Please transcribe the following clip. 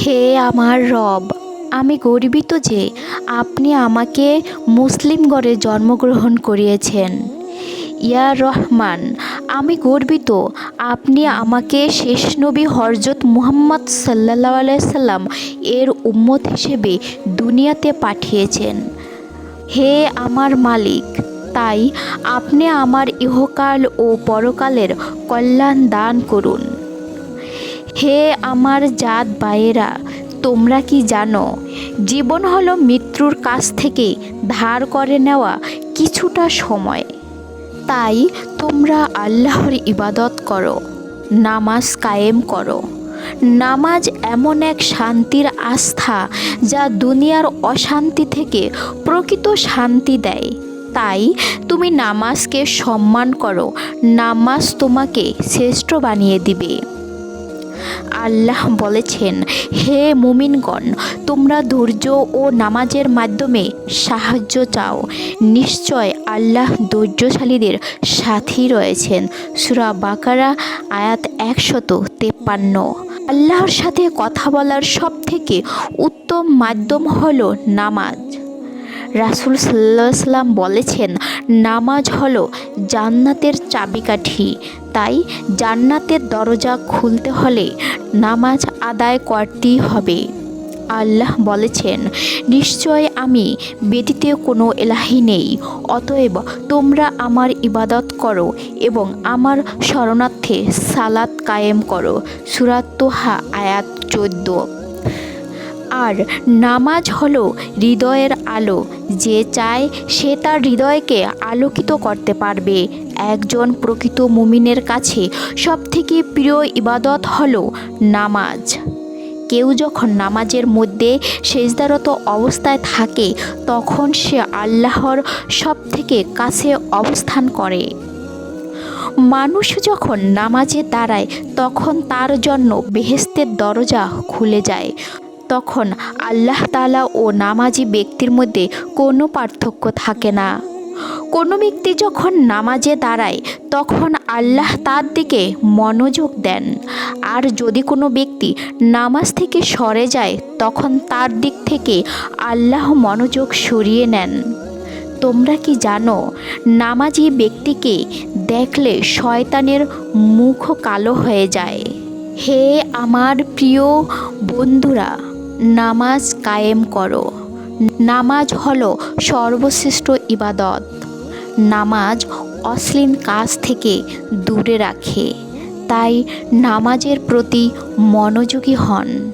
হে আমার রব, আমি গর্বিত যে আপনি আমাকে মুসলিম ঘরে জন্মগ্রহণ করিয়েছেন। ইয়া রহমান, আমি গর্বিত আপনি আমাকে শেষ নবী হরজত মুহাম্মদ সাল্লাহ আলাইসাল্লাম এর উম্মত হিসেবে দুনিয়াতে পাঠিয়েছেন। হে আমার মালিক, তাই আপনি আমার ইহকাল ও পরকালের কল্যাণ দান করুন। হে আমার জাত বায়েরা, তোমরা কি জানো, জীবন হলো মৃত্যুর কাছ থেকে ধার করে নেওয়া কিছুটা সময়। তাই তোমরা আল্লাহর ইবাদত করো, নামাজ কায়েম করো। নামাজ এমন এক শান্তির আস্থা যা দুনিয়ার অশান্তি থেকে প্রকৃত শান্তি দেয়। তাই তুমি নামাজকে সম্মান করো, নামাজ তোমাকে শ্রেষ্ঠ বানিয়ে দিবে। আল্লাহ বলেছেন, হে মুমিনগণ, তোমরা ধৈর্য ও নামাজের মাধ্যমে সাহায্য চাও। নিশ্চয় আল্লাহ ধৈর্যশালীদের সাথী রয়েছেন। সুরা বাকারা, আয়াত একশত তেপ্পান্ন। আল্লাহর সাথে কথা বলার সব থেকে উত্তম মাধ্যম হল নামাজ। রাসুল সাল্লাহ সাল্লাম বলেছেন, নামাজ হলো জান্নাতের চাবিকাঠি। তাই জান্নাতের দরজা খুলতে হলে নামাজ আদায় করতেই হবে। আল্লাহ বলেছেন, নিশ্চয় আমি ব্যতীত কোনো এলাহি নেই, অতএব তোমরা আমার ইবাদত করো এবং আমার শরণার্থে সালাত কায়েম করো। সুরাত্তোহা আয়াত চোদ্দ। আর নামাজ হলো হৃদয়ের আলো। যে চায় সে তার হৃদয়কে আলোকিত করতে পারবে। একজন প্রকৃত মুমিনের কাছে সবথেকে প্রিয় ইবাদত হলো নামাজ। কেউ যখন নামাজের মধ্যে সেজদারত অবস্থায় থাকে, তখন সে আল্লাহর সব থেকে কাছে অবস্থান করে। মানুষ যখন নামাজে দাঁড়ায়, তখন তার জন্য বেহেস্তের দরজা খুলে যায়। তখন আল্লাহ তালা ও নামাজি ব্যক্তির মধ্যে কোনো পার্থক্য থাকে না। কোনো ব্যক্তি যখন নামাজে দাঁড়ায়, তখন আল্লাহ তার দিকে মনোযোগ দেন। আর যদি কোনো ব্যক্তি নামাজ থেকে সরে যায়, তখন তার দিক থেকে আল্লাহ মনোযোগ সরিয়ে নেন। তোমরা কি জানো, নামাজি ব্যক্তিকে দেখলে শয়তানের মুখ কালো হয়ে যায়। হে আমার প্রিয় বন্ধুরা নামাজ কায়েম করো। নামাজ হলো সর্বশ্রেষ্ঠ ইবাদত। নামাজ অশ্লীল কাজ থেকে দূরে রাখে। তাই নামাজের প্রতি মনোযোগী হন।